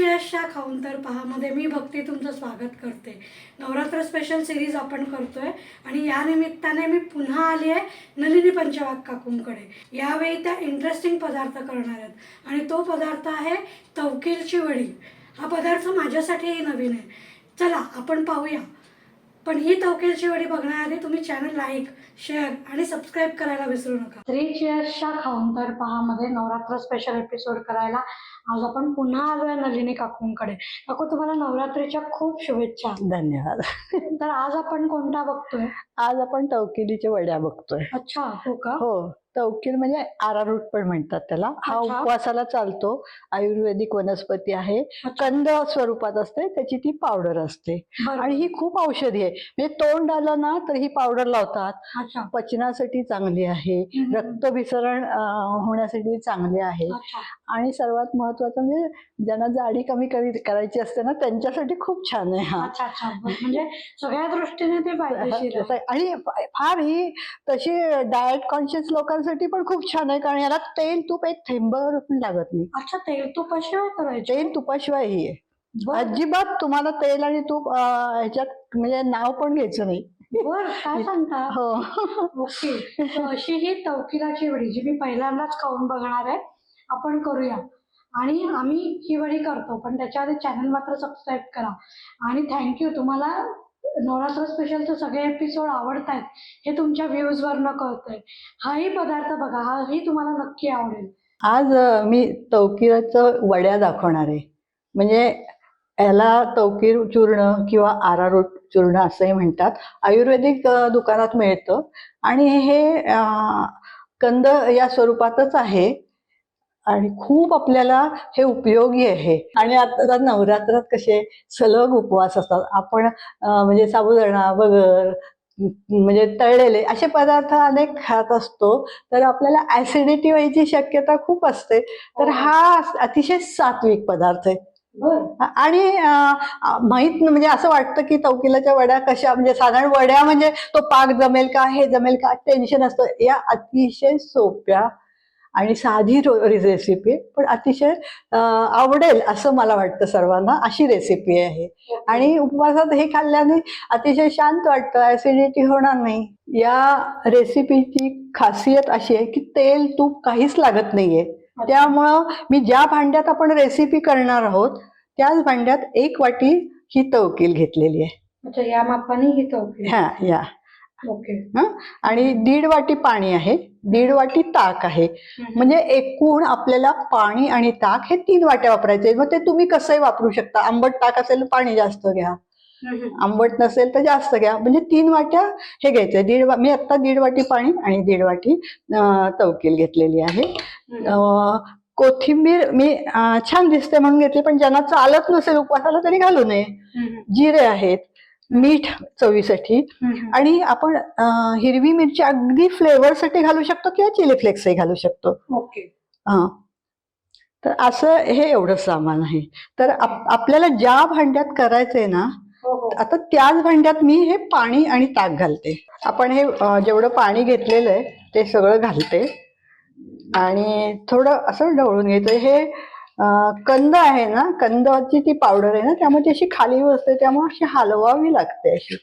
चेअर्सच्या खाऊन तर पहामध्ये मी भक्ती तुमचं स्वागत करते. नवरात्र स्पेशल सिरीज आपण करतोय आणि या निमित्ताने मी पुन्हा आली आहे नलिनी पंचवाक काकूंकडे. यावेळी त्या इंटरेस्टिंग पदार्थ करणार आहेत. आणि तो पदार्थ आहे तवकीलची वडी. हा पदार्थ माझ्यासाठीही नवीन आहे. चला आपण पाहूया. पण ही तवकेलची वडी बघण्याआधी तुम्ही चॅनल लाईक शेअर आणि सबस्क्राईब करायला विसरू नका. थ्री चेअर्सच्या खाऊन तर पहामध्ये नवरात्र स्पेशल एपिसोड करायला. आज आपण पुन्हा आलोय नलिनी काकूंकडे. काकू तुम्हाला नवरात्रीच्या खूप शुभेच्छा. धन्यवाद. तर आज आपण कोणता बघतोय? आज आपण तवकिलीच्या वड्या बघतोय. अच्छा हो का? हो. तवकील म्हणजे आरारूट पण म्हणतात त्याला. हा अच्छा. उपवासाला चालतो. आयुर्वेदिक वनस्पती आहे. कंद स्वरूपात असते त्याची ती पावडर असते. बरं. आणि ही खूप औषधी आहे. म्हणजे तोंड आलं ना तर ही पावडर लावतात. अच्छा. पचनासाठी चांगली आहे. हम्म. रक्तभिसरण अं, होण्यासाठी चांगली आहे. अच्छा. आणि सर्वात महत्वाचं म्हणजे ज्यांना जाडी कमी कमी करायची असते ना त्यांच्यासाठी खूप छान आहे हा. अच्छा अच्छा. म्हणजे सगळ्या दृष्टीने ते फायदेशीर आहे. आणि फा- फार ही तशी डाएट कॉन्शियस लोकांसाठी पण खूप छान आहे कारण याला तेल तूप एक थेंबर पण लागत नाही. अच्छा तेल तुपाशिवाय करायचे? तेल तुपाशिवाय ही आहे. बरं. अजिबात तुम्हाला तेल आणि तूप अं, ह्याच्यात म्हणजे नाव पण घ्यायचं नाही. बरं, काय सांगता? हो. ओके. तर अशी ही तवकिलाची वडी जी मी पहिल्यांदाच खाऊन बघणार आहे आपण करूया. आणि आम्ही ही वडी करतो पण त्याच्या आधी चॅनल मात्र सबस्क्राईब करा. आणि थँक्यू तुम्हाला नवरात्र स्पेशलचे सगळे एपिसोड आवडत आहेत हे तुमच्या व्ह्यूजवरनं कळतंय. हाही पदार्थ बघा हाही तुम्हाला नक्की आवडेल. आज मी तवकिराचं वड्या दाखवणार आहे. म्हणजे याला तवकीर चूर्ण किंवा आरारोट चूर्ण असंही म्हणतात. आयुर्वेदिक दुकानात मिळतं. आणि हे कंद या स्वरूपातच आहे. आणि खूप आपल्याला हे उपयोगी आहे. आणि आता नवरात्रात कसे सलग उपवास असतात. आपण म्हणजे साबुदाणा बगर म्हणजे तळलेले असे पदार्थ अनेक खात असतो. तर आपल्याला ऍसिडिटी व्हायची शक्यता खूप असते. तर हो. हा अतिशय सात्विक पदार्थ आहे. आणि माहीत म्हणजे असं वाटतं की तवकिलाच्या वड्या कशा म्हणजे साधारण वड्या म्हणजे तो पाक जमेल का हे जमेल का टेन्शन असतं. या अतिशय सोप्या आणि साधी रेसिपी पण अतिशय आवडेल असं मला वाटतं सर्वांना अशी रेसिपी आहे. आणि उपवासात हे खाल्ल्याने अतिशय शांत वाटतं ऍसिडिटी होणार नाही. या रेसिपीची खासियत अशी आहे की तेल तूप काहीच लागत नाहीये. त्यामुळं मी ज्या भांड्यात आपण रेसिपी करणार आहोत त्याच भांड्यात एक वाटी ही तवकील घेतलेली आहे. या मापाने ही तवकील. हा या. आणि दीड वाटी पाणी आहे. दीड वाटी ताक आहे. म्हणजे एकूण आपल्याला पाणी आणि ताक हे तीन वाट्या वापरायचे. मग ते तुम्ही कसंही वापरू शकता. आंबट ताक असेल तर पाणी जास्त घ्या. आंबट नसेल तर जास्त घ्या. म्हणजे तीन वाट्या हे घ्यायचं दीड वा मी आत्ता दीड वाटी पाणी आणि दीड वाटी तवकील घेतलेली आहे. कोथिंबीर मी छान दिसते म्हणून घेतली पण ज्यांना चालत नसेल उपवासाला तरी घालू नये. जिरे आहेत मीठ चवीसाठी. आणि आपण हिरवी मिरची अगदी फ्लेवरसाठी घालू शकतो किंवा चिली फ्लेक्सही घालू शकतो. ओके. हा. तर असं हे एवढं सामान आहे. तर आप- आपल्याला ज्या भांड्यात करायचंय ना हो हो. आता त्याच भांड्यात मी हे पाणी आणि ताक घालते. आपण हे जेवढं पाणी घेतलेलं आहे ते सगळं घालते. आणि थोडं असं ढवळून घ्यायचं. हे कंद आहे ना कंदाची ती पावडर आहे ना त्यामुळे ती अशी खाली बसते त्यामुळे अशी हलवावी लागते अशी.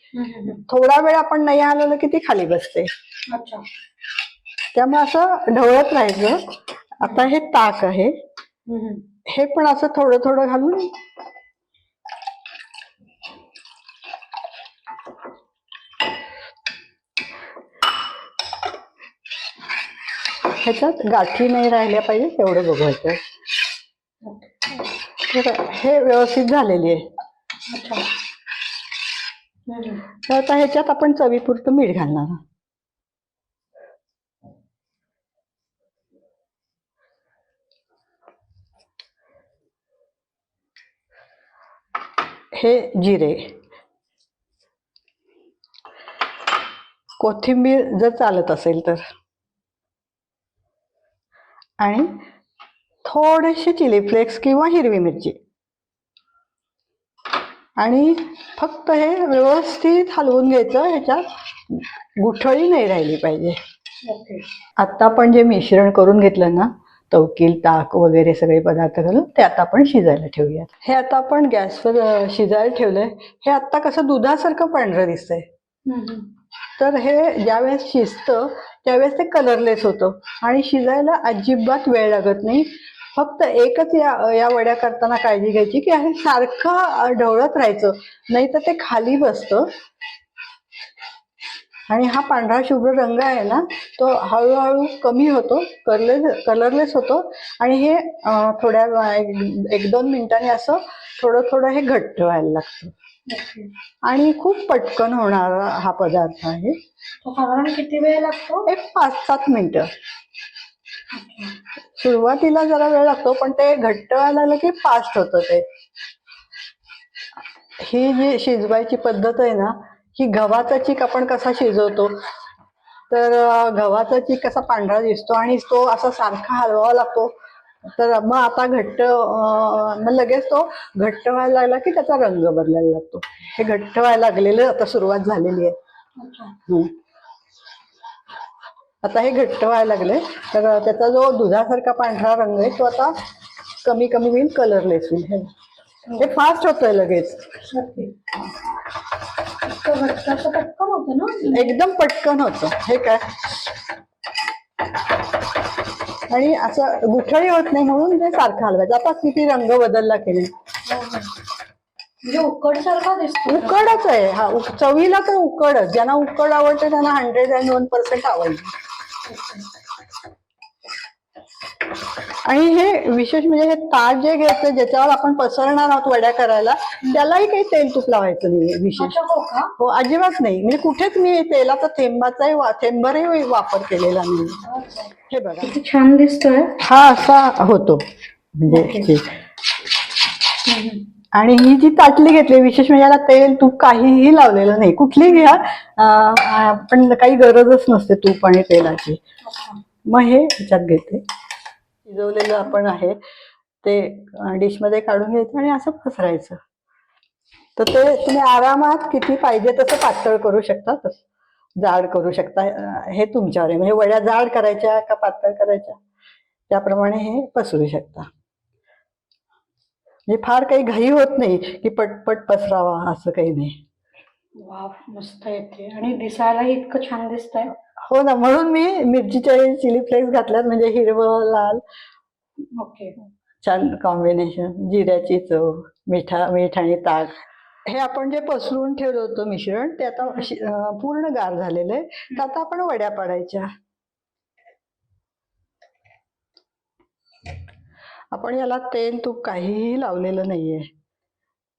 थोडा वेळ आपण नाही हलवलं की ती खाली बसते. त्यामुळे असं ढवळत राहायचं. आता हे ताक आहे. हे पण असं थोडं थोडं घालून ह्याच्यात गाठी नाही राहिल्या पाहिजे तेवढं बघायचं. तर हे व्यवस्थित झालेली आहे. तर आता ह्याच्यात आपण चवीपुरतं मीठ घालणार हे जिरे. कोथिंबीर जर चालत असेल तर. आणि थोडेसे चिली फ्लेक्स किंवा हिरवी मिरची. आणि फक्त हे व्यवस्थित हलवून घ्यायचं ह्याच्यात गुठळी नाही राहिली पाहिजे. आता आपण जे मिश्रण करून घेतलं ना तवकील ताक वगैरे सगळे पदार्थ घालून ते आता आपण शिजायला ठेवूयात. हे आता आपण गॅसवर शिजायला ठेवलंय. हे आता कसं दुधासारखं पांढरं दिसतंय. तर हे ज्यावेळेस शिजतं त्यावेळेस ते कलरलेस होतं. आणि शिजायला अजिबात वेळ लागत नाही. फक्त एकच या या वड्या करताना काळजी घ्यायची की हे सारखं ढवळत राहायचं. नाही तर ते खाली बसतं. आणि हा पांढरा शुभ्र रंग आहे ना तो हळूहळू कमी होतो कलरलेस कलरलेस होतो. आणि हे थोड्या एक दोन मिनिटांनी असं थोडं थोडं हे घट्ट व्हायला लागतं. आणि खूप पटकन होणारा हा पदार्थ आहे. साधारण किती वेळ लागतो? एक पाच सात मिनिटं. सुरुवातीला जरा वेळ लागतो पण ते घट्ट व्हायला लागलं की फास्ट होतं ते. ही जी शिजवायची पद्धत आहे ना ही गव्हाचा चीक आपण कसा शिजवतो? तर गव्हाचा चीक कसा पांढरा दिसतो आणि तो असा सारखा हलवावा लागतो. तर मग आता घट्ट मग लगेच तो घट्ट व्हायला लागला की त्याचा रंग बदलायला लागतो. हे घट्ट व्हायला लागलेलं आता सुरुवात झालेली आहे. आता हे घट्ट व्हायला लागले. तर त्याचा जो दुधासारखा पांढरा रंग आहे तो आता कमी कमी होईल कलरलेस होईल. हे हे फास्ट होतंय लगेच. पटकन होतं ना? एकदम पटकन होतं. हे काय? आणि असं गुठळी होत नाही म्हणून ते सारखं हलवायचं. आता किती रंग बदलला की नाही म्हणजे उकड सारखा दिसतो. उकडच आहे. हा चवीला तर उकडच. ज्यांना उकड आवडते त्यांना हंड्रेड अँड वन पर्सेंट आवडते. आणि हे विशेष म्हणजे हे ताट जे घ्यायचं ज्याच्यावर आपण पसरणार आहोत वड्या करायला त्यालाही काही तेल तूप लावायचं नाही विशेष. हो हो अजिबात नाही. म्हणजे कुठेच मी तेलाचा थेंबाचाही थेंबरही वापर केलेला नाही. हे बघा. छान दिसतोय. हा असा होतो. म्हणजे. आणि ही जी ताटली घेतली विशेष म्हणजे याला तेल तूप काहीही लावलेलं नाही. कुठली घ्या. पण काही गरजच नसते तूप आणि तेलाची. मग हे ह्याच्यात घेते. शिजवलेलं आपण आहे. ते डिशमध्ये काढून घ्यायचं आणि असं पसरायचं. तर ते तुम्ही आरामात किती पाहिजे तसं पातळ करू शकता. तसं जाड करू शकता. हे तुमच्यावर आहे. म्हणजे वड्या जाड करायच्या का पातळ करायच्या? त्याप्रमाणे हे पसरू शकता. म्हणजे फार काही घाई होत नाही की पटपट पसरावा असं काही नाही. वा मस्त येते आणि दिसायलाही इतकं छान दिसतंय. हो ना म्हणून मी मिरचीचे चिली फ्लेक्स घातल्यात म्हणजे हिरवं लाल. ओके. छान कॉम्बिनेशन जिऱ्याची चव मिठा मीठ आणि ताक. हे आपण जे पसरून ठेवलं होतं मिश्रण ते आता पूर्ण गार झालेलं आहे. तर आता आपण वड्या पाडायच्या. आपण याला तेल तूप काहीही लावलेलं नाहीये.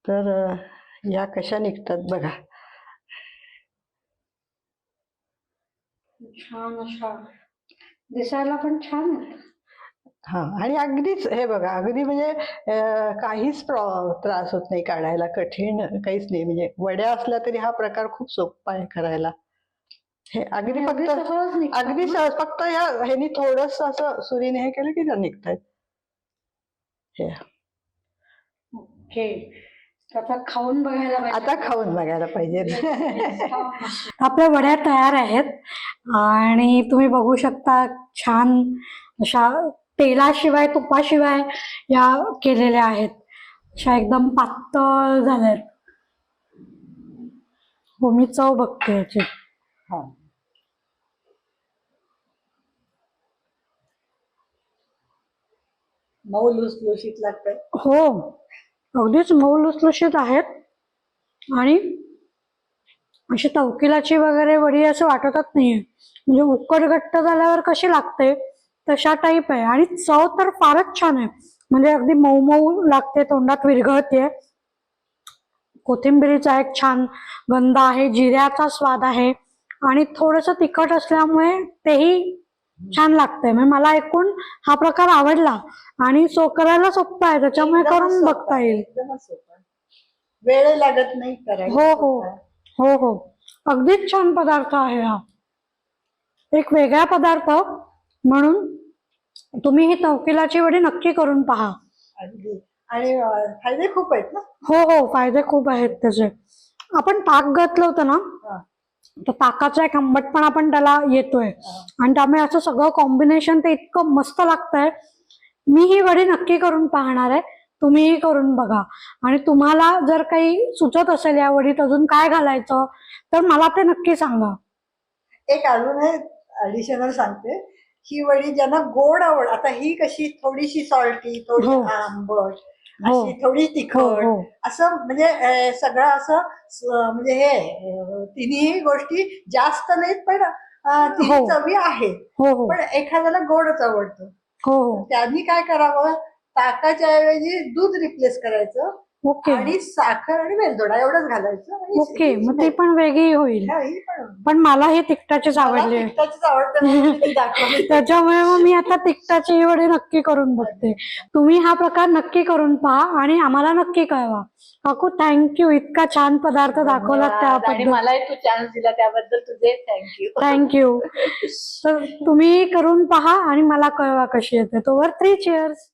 तर अं, या कशा निघतात बघा. छान अशा. दिसायला पण छान. आहे हा आणि अगदीच हे बघा अगदी म्हणजे काहीच प्रॉ त्रास होत नाही काढायला कठीण काहीच नाही. म्हणजे वड्या असल्या तरी हा प्रकार खूप सोपा आहे करायला. हे अगदी अगदी फक्त अगदी? सहज फक्त या ह्यानी थोडस असं सुरीने हे केलं की त्या निघतायत. हे. ओके. आता खाऊन बघायला पाहिजे. आता खाऊन बघायला पाहिजे. आपल्या वड्या तयार आहेत. आणि तुम्ही बघू शकता छान अशा तेलाशिवाय तुपाशिवाय या केलेल्या आहेत. अशा एकदम पातळ झाल्यात हो मी चव बघते याची. हा. मऊ लुसलुशीत हो अगदीच मऊ लुसलुशीत आहेत. आणि अशी तवकिलाची वगैरे वडी असं वाटतच नाहीये. म्हणजे उकड घट्ट झाल्यावर कशी लागते? तशा टाईप आहे. आणि चव तर फारच छान आहे. म्हणजे अगदी मऊ मऊ लागते तोंडात विरघळते कोथिंबिरीचा एक छान गंध आहे जिऱ्याचा स्वाद आहे. आणि थोडस तिखट असल्यामुळे तेही छान लागतंय. म्हणजे मला एकूण हा प्रकार आवडला आणि सो करायला सोपं आहे. त्याच्यामुळे करून बघता येईल. एकदमच सोपं आहे. वेळ लागत नाही करायला हो, हो. हो हो. अगदीच छान पदार्थ आहे हा. एक वेगळा पदार्थ म्हणून तुम्ही ही तवकिलाची वडी नक्की करून पहा. अगदी. आणि अं, फायदे खूप आहेत ना? हो हो. फायदे खूप आहेत त्याचे. आपण ताक घातलं होतं ना? हा. तर ताकाचा एक आंबटपणा पण त्याला येतोय. आणि त्यामुळे असं सगळं कॉम्बिनेशन ते इतकं मस्त लागतंय. मी ही वडी नक्की करून पाहणार आहे. तुम्हीही करून बघा. आणि तुम्हाला जर काही सुचत असेल या वडीत अजून काय घालायचं तर मला ते नक्की सांगा. एक अजून ऍडिशनल सांगते. ही वडी ज्यांना गोड आवड आता ही कशी थोडीशी सॉल्टी थोडी हो. आंबट हो. अशी थोडी हो तिखट. हो असं म्हणजे अं, सगळं असं स- म्हणजे हे अं, तिन्ही गोष्टी जास्त नाहीत पण अं, तिन्ही हो. चवी आहेत. हो हो. पण एखाद्याला गोडच आवडतं हो हो. त्यांनी काय करावं? ताकाच्या ऐवजी दूध रिप्लेस करायचं. ओके. आणि साखर आणि वेलदोडा एवढंच घालायचं ओके मग ती पण वेगळी होईल. हा, ही पण मला हे तिखटाचीच मला आवडली. दाखवली. त्याच्यामुळे मग मी आता तिखटाची ही वडी नक्की करून बघते. तुम्ही हा प्रकार नक्की करून पहा आणि आम्हाला नक्की कळवा. काकू थँक्यू इतका छान पदार्थ दाखवला धन्यवाद. आणि त्याबद्दल मलाही तू चान्स दिला त्याबद्दल तुझे. थँक्यू थँक्यू तर तुम्ही करून पहा आणि मला कळवा कशी येते. तोवर थ्री चेअर्स